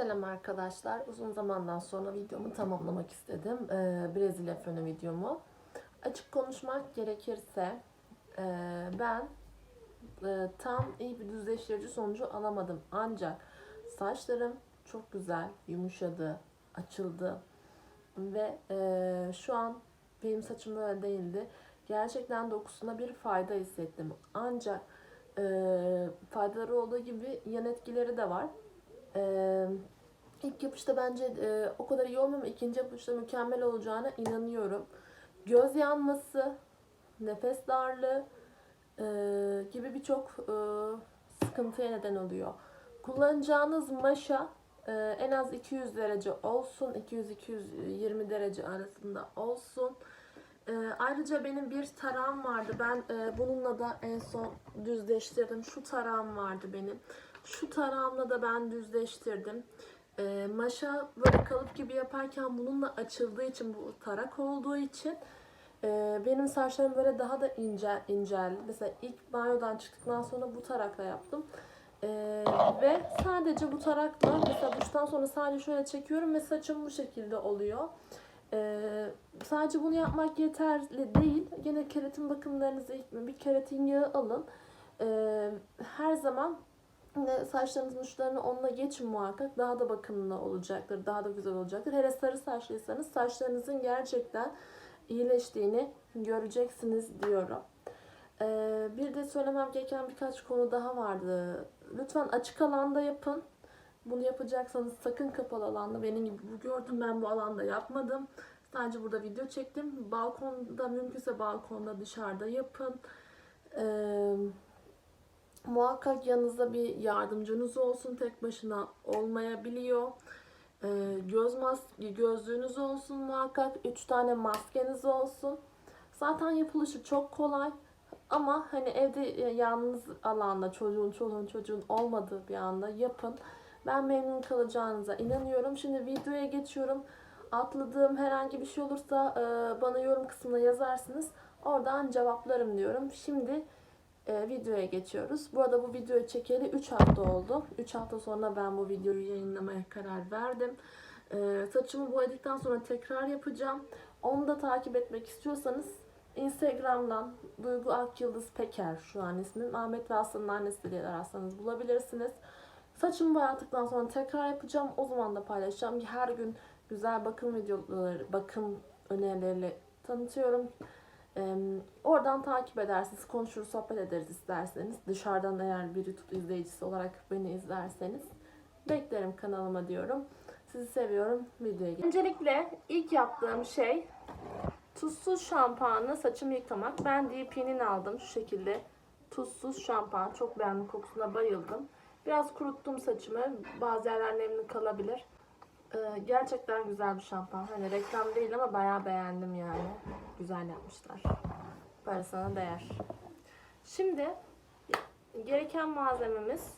Selam arkadaşlar. Uzun zamandan sonra videomu tamamlamak istedim. Ee, Brezilya fönü videomu. Açık konuşmak gerekirse e, ben e, tam iyi bir düzleştirici sonucu alamadım. Ancak saçlarım çok güzel, yumuşadı, açıldı ve e, şu an benim saçım böyle değildi. Gerçekten dokusuna bir fayda hissettim. Ancak e, faydaları olduğu gibi yan etkileri de var. Ee, ilk yapışta bence e, o kadar iyi olmuyor ama ikinci yapışta mükemmel olacağına inanıyorum. Göz yanması, nefes darlığı e, gibi birçok e, sıkıntıya neden oluyor. Kullanacağınız maşa e, en az 200 derece olsun, 200-220 derece arasında olsun. E, ayrıca benim bir tarağım vardı. Ben e, bununla da en son düzleştirdim. Şu tarağım vardı benim. Şu tarağımla da ben düzleştirdim. E, maşa böyle kalıp gibi yaparken bununla açıldığı için bu tarak olduğu için e, benim saçlarım böyle daha da ince inceldi. Mesela ilk banyodan çıktıktan sonra bu tarakla yaptım. E, ve sadece bu tarakla mesela duştan sonra sadece şöyle çekiyorum ve saçım bu şekilde oluyor. Ee, sadece bunu yapmak yeterli değil. Yine keratin bakımlarınızı bir keratin yağı alın. Ee, her zaman yine saçlarınızın uçlarını onunla geçin muhakkak. Daha da bakımlı olacaktır. Daha da güzel olacaktır. Hele sarı saçlıysanız saçlarınızın gerçekten iyileştiğini göreceksiniz diyorum. Ee, bir de söylemem gereken birkaç konu daha vardı. Lütfen açık alanda yapın. Bunu yapacaksanız sakın kapalı alanda. Benim gibi bu gördüm ben bu alanda yapmadım. Sadece burada video çektim. Balkonda mümkünse balkonda dışarıda yapın. Ee, muhakkak yanınızda bir yardımcınız olsun. Tek başına olmayabiliyor. Ee, göz mas gözlüğünüz olsun muhakkak. 3 tane maskeniz olsun. Zaten yapılışı çok kolay. Ama hani evde yalnız alanda çocuğun çoluğun çocuğun olmadığı bir anda yapın. Ben memnun kalacağınıza inanıyorum. Şimdi videoya geçiyorum. Atladığım herhangi bir şey olursa e, bana yorum kısmına yazarsınız. Oradan cevaplarım diyorum. Şimdi e, videoya geçiyoruz. Bu arada bu videoyu çekeli 3 hafta oldu. 3 hafta sonra ben bu videoyu yayınlamaya karar verdim. E, saçımı boyadıktan sonra tekrar yapacağım. Onu da takip etmek istiyorsanız Instagram'dan Duygu Akyıldız Peker şu an ismim. Ahmet ve Aslı'nın annesi diye ararsanız bulabilirsiniz. Saçımı boyattıktan sonra tekrar yapacağım. O zaman da paylaşacağım. Her gün güzel bakım videoları, bakım önerileriyle tanıtıyorum. Oradan takip edersiniz. Konuşur, sohbet ederiz isterseniz. Dışarıdan eğer bir YouTube izleyicisi olarak beni izlerseniz. Beklerim kanalıma diyorum. Sizi seviyorum. Videoya geçelim. Öncelikle ilk yaptığım şey tuzsuz şampuanla saçımı yıkamak. Ben DP'nin aldım şu şekilde. Tuzsuz şampuan. Çok beğendim. Kokusuna bayıldım. Biraz kuruttum saçımı. Bazı yerler nemli kalabilir. Ee, gerçekten güzel bir şampuan. Hani reklam değil ama bayağı beğendim yani. Güzel yapmışlar. Parasına değer. Şimdi gereken malzememiz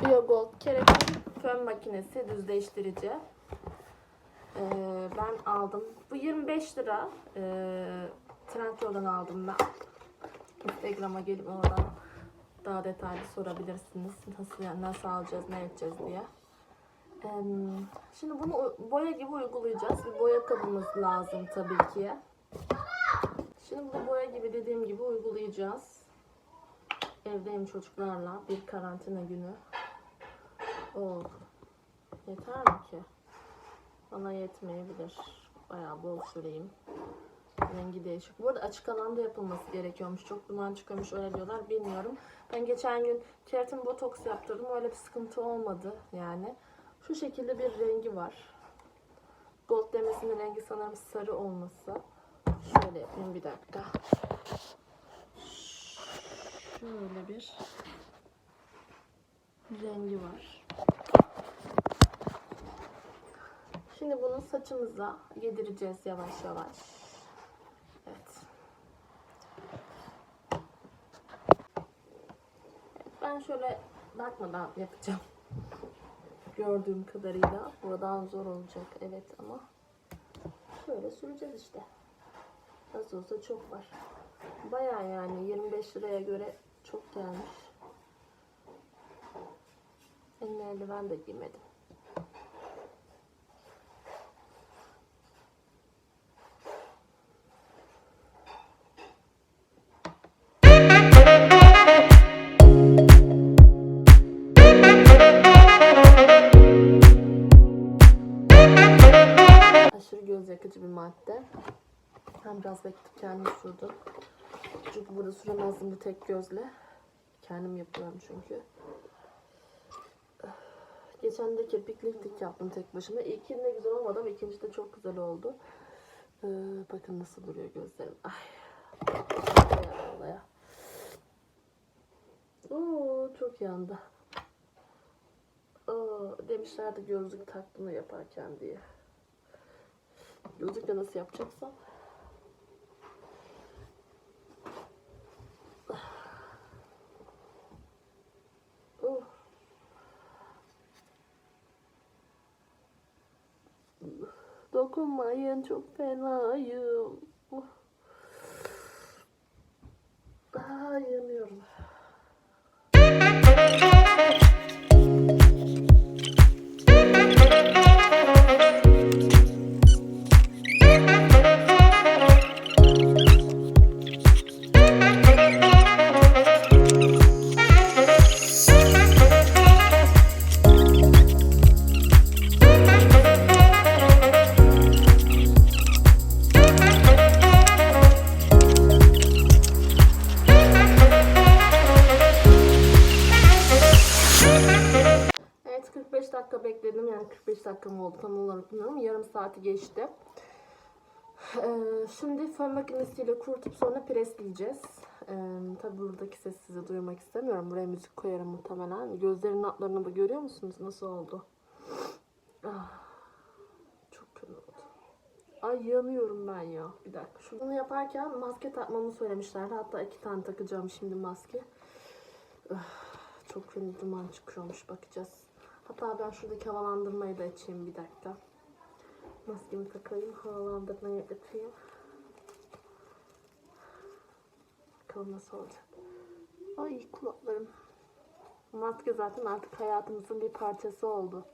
Biogold keratin fön makinesi düzleştirici. Ee, ben aldım. Bu 25 lira. Ee, Trendyol'dan aldım ben. Instagram'a gelip oradan daha detaylı sorabilirsiniz. Nasıl nasıl alacağız, ne edeceğiz diye. Şimdi bunu boya gibi uygulayacağız. Bir boya kabımız lazım tabii ki. Şimdi bunu boya gibi dediğim gibi uygulayacağız. Evdeyim çocuklarla bir karantina günü. Oh. Yeter mi ki? Bana yetmeyebilir. Bayağı bol süreyim. Rengi değişik. Bu arada açık alanda yapılması gerekiyormuş. Çok duman çıkıyormuş öyle diyorlar. Bilmiyorum. Ben geçen gün keratin botoks yaptırdım. Öyle bir sıkıntı olmadı yani. Şu şekilde bir rengi var. Gold demesinin rengi sanırım sarı olması. Şöyle yapayım bir dakika. Şöyle bir rengi var. Şimdi bunu saçımıza yedireceğiz yavaş yavaş. Evet. Ben şöyle bakmadan yapacağım. Gördüğüm kadarıyla buradan zor olacak evet ama şöyle süreceğiz işte. Nasıl olsa çok var. Baya yani 25 liraya göre çok gelmiş. Elime eldiven de giymedim. Madde. Ben biraz bekledim kendim sürdüm. Çünkü burada süremezdim bu tek gözle. Kendim yapıyorum çünkü. Geçen de kirpik lifting yaptım tek başıma. İlkinde güzel olmadı ama ikinci de çok güzel oldu. Ee, bakın nasıl duruyor gözlerim. Ay. Olaya. Oo, çok yandı. Aa, demişlerdi gözlük taktığını yaparken diye. 로즈 변호사 옆치 없어? 너그 마이엔 초페나유 45 dakika bekledim yani 45 dakikam oldu tam olarak bilmiyorum yarım saati geçti. Ee, şimdi fön makinesiyle kurutup sonra presleyeceğiz. Ee, tabi buradaki sesi size duyurmak istemiyorum. Buraya müzik koyarım muhtemelen. Gözlerinin altlarını da görüyor musunuz? Nasıl oldu? Ah, çok kötü oldu. Ay yanıyorum ben ya. Bir dakika. Şunu yaparken maske takmamı söylemişlerdi. Hatta iki tane takacağım şimdi maske. Ah, Çok kötü duman çıkıyormuş. Bakacağız. Hatta ben şuradaki havalandırmayı da açayım bir dakika. Maskemi takayım. Havalandırmayı açayım. Bakalım nasıl olacak. Ay kulaklarım. Maske zaten artık hayatımızın bir parçası oldu.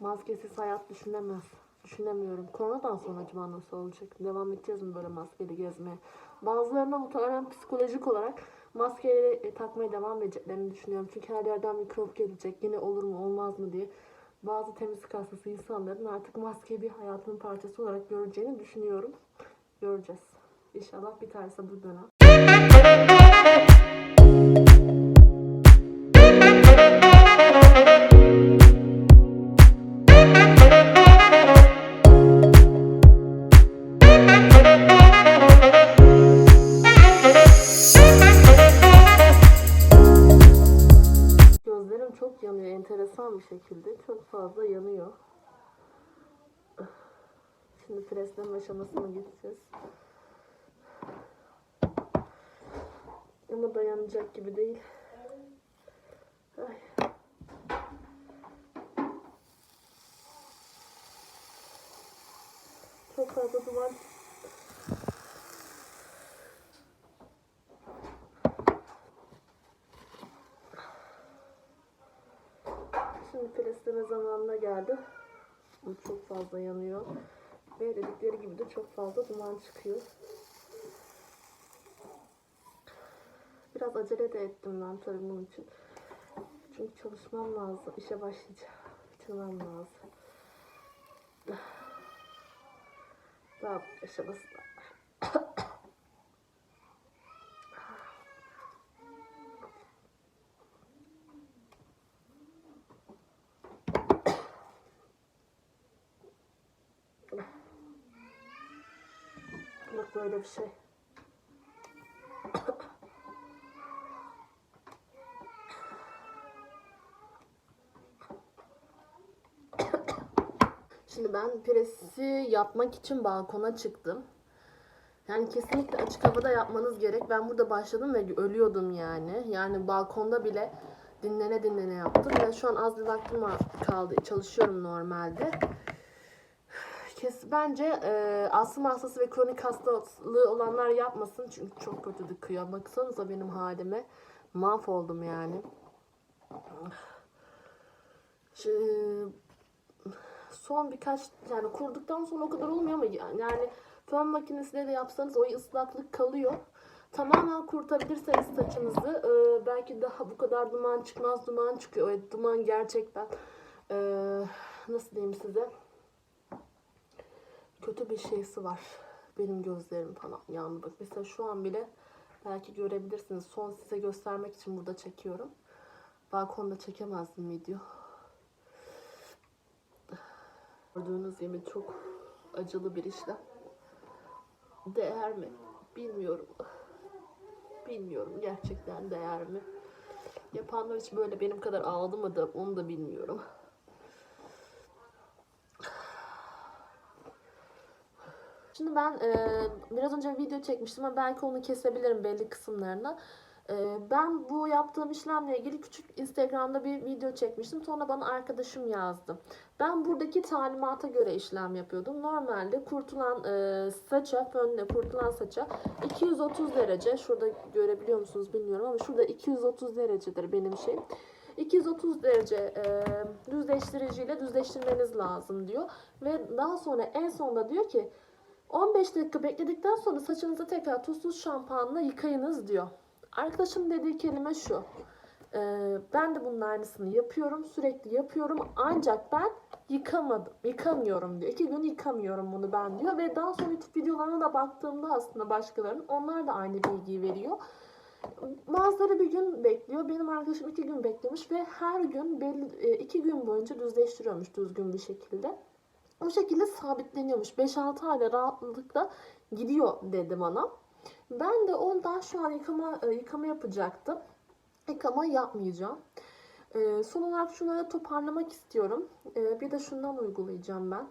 Maskesiz hayat düşünemez. Düşünemiyorum. Koronadan sonra acaba nasıl olacak? Devam edeceğiz mi böyle maskeli gezmeye? Bazılarına muhtemelen psikolojik olarak maskeleri e, takmaya devam edeceklerini düşünüyorum. Çünkü her yerden mikrop gelecek. Yine olur mu olmaz mı diye. Bazı temizlik hastası insanların artık maskeyi bir hayatının parçası olarak göreceğini düşünüyorum. Göreceğiz. İnşallah biterse bu dönem. Fazla yanıyor. Şimdi presleme aşamasına geçeceğiz. Ama dayanacak gibi değil. Ay. Çok fazla duvar Şimdi presleme geldi. Bu çok fazla yanıyor. Ve dedikleri gibi de çok fazla duman çıkıyor. Biraz acele de ettim ben tabii bunun için. Çünkü çalışmam lazım. İşe başlayacağım. Bitirmem lazım. Daha aşaması. Bak böyle bir şey. Şimdi ben presi yapmak için balkona çıktım. Yani kesinlikle açık havada yapmanız gerek. Ben burada başladım ve ölüyordum yani. Yani balkonda bile dinlene dinlene yaptım. Ve şu an az bir vaktim kaldı. Çalışıyorum normalde. Kes, bence e, astım hastası ve kronik hastalığı olanlar yapmasın. Çünkü çok kötü dıkıyor. Baksanıza benim halime. Mahvoldum yani. Şu- son birkaç yani kurduktan sonra o kadar olmuyor ama yani, fön makinesiyle de yapsanız o ıslaklık kalıyor. Tamamen kurutabilirseniz saçınızı e, belki daha bu kadar duman çıkmaz duman çıkıyor. Evet duman gerçekten e, nasıl diyeyim size kötü bir şeysi var. Benim gözlerim falan yandı. Bak mesela şu an bile belki görebilirsiniz. Son size göstermek için burada çekiyorum. Balkonda çekemezdim video. Gördüğünüz gibi çok acılı bir işlem. Değer mi? Bilmiyorum. Bilmiyorum gerçekten değer mi? Yapanlar hiç böyle benim kadar ağladı mı da onu da bilmiyorum. Şimdi ben e, biraz önce video çekmiştim ama belki onu kesebilirim belli kısımlarına. E, ben bu yaptığım işlemle ilgili küçük Instagram'da bir video çekmiştim. Sonra bana arkadaşım yazdı. Ben buradaki talimata göre işlem yapıyordum. Normalde kurtulan e, saça, fönle kurtulan saça 230 derece. Şurada görebiliyor musunuz bilmiyorum ama şurada 230 derecedir benim şeyim. 230 derece e, düzleştiriciyle düzleştirmeniz lazım diyor. Ve daha sonra en sonunda diyor ki 15 dakika bekledikten sonra saçınızı tekrar tuzsuz şampuanla yıkayınız diyor. Arkadaşım dediği kelime şu. Ee, ben de bunun aynısını yapıyorum. Sürekli yapıyorum. Ancak ben yıkamadım. Yıkamıyorum diyor. İki gün yıkamıyorum bunu ben diyor. Ve daha sonra YouTube videolarına da baktığımda aslında başkalarının onlar da aynı bilgiyi veriyor. Bazıları bir gün bekliyor. Benim arkadaşım iki gün beklemiş ve her gün belli e, iki gün boyunca düzleştiriyormuş düzgün bir şekilde. O şekilde sabitleniyormuş. 5-6 ayda rahatlıkla gidiyor dedi bana. Ben de ondan şu an yıkama, e, yıkama yapacaktım. Yıkama yapmayacağım. E, son olarak şunları toparlamak istiyorum. E, bir de şundan uygulayacağım ben.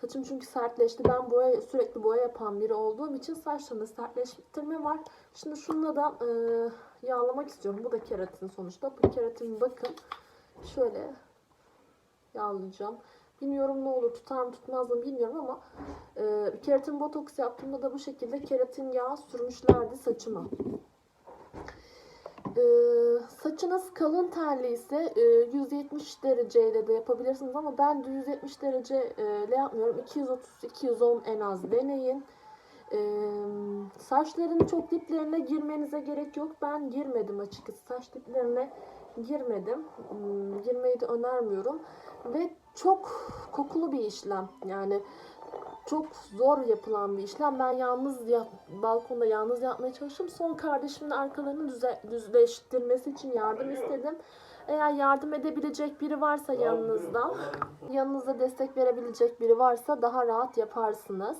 Saçım çünkü sertleşti. Ben boya, sürekli boya yapan biri olduğum için saçlarımda sertleştirme var. Şimdi şununla da e, yağlamak istiyorum. Bu da keratin sonuçta. Bu keratin bakın. Şöyle yağlayacağım. Bilmiyorum ne olur tutar mı tutmaz mı bilmiyorum ama e, keratin botoks yaptığımda da bu şekilde keratin yağı sürmüşlerdi saçıma. E, saçınız kalın terli ise e, 170 dereceyle de yapabilirsiniz ama ben de 170 dereceyle yapmıyorum. 230-210 en az deneyin. E, saçların çok diplerine girmenize gerek yok. Ben girmedim açıkçası. Saç diplerine girmedim. Hmm, girmeyi de önermiyorum. Ve çok kokulu bir işlem. Yani çok zor yapılan bir işlem. Ben yalnız yap, balkonda yalnız yapmaya çalıştım. Son kardeşimin arkalarını düze, düzleştirmesi için yardım istedim. Eğer yardım edebilecek biri varsa yanınızda, yanınıza destek verebilecek biri varsa daha rahat yaparsınız.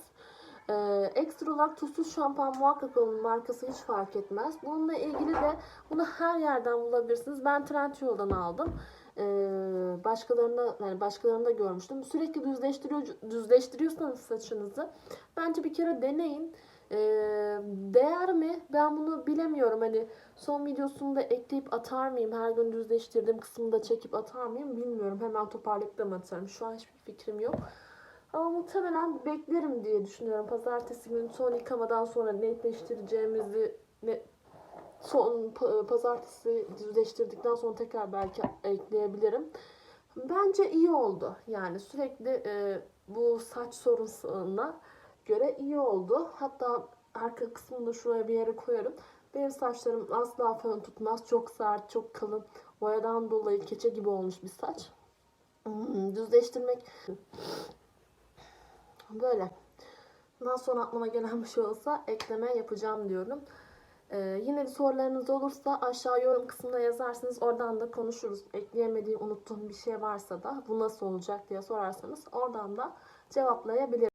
Ee, ekstra olarak tuzsuz şampuan muhakkak onun markası hiç fark etmez. Bununla ilgili de bunu her yerden bulabilirsiniz. Ben Trendyol'dan aldım. Ee, başkalarında yani başkalarında görmüştüm. Sürekli düzleştiriyor düzleştiriyorsanız saçınızı bence bir kere deneyin. Ee, değer mi? Ben bunu bilemiyorum. Hani son videosunu da ekleyip atar mıyım? Her gün düzleştirdiğim kısmını da çekip atar mıyım? Bilmiyorum. Hemen toparlayıp da mı atarım? Şu an hiçbir fikrim yok. Ama muhtemelen beklerim diye düşünüyorum. Pazartesi günü son yıkamadan sonra netleştireceğimizi ne, son pa- pazartesi düzleştirdikten sonra tekrar belki ekleyebilirim. Bence iyi oldu. Yani sürekli e, bu saç sorununa göre iyi oldu. Hatta arka kısmını da şuraya bir yere koyarım. Benim saçlarım asla fön tutmaz. Çok sert, çok kalın. Boyadan dolayı keçe gibi olmuş bir saç. Hmm, Düzleştirmek böyle. Bundan sonra aklıma gelen bir şey olsa ekleme yapacağım diyorum. Ee, yine sorularınız olursa aşağı yorum kısmına yazarsınız. Oradan da konuşuruz. Ekleyemediğim, unuttuğum bir şey varsa da bu nasıl olacak diye sorarsanız oradan da cevaplayabilirim.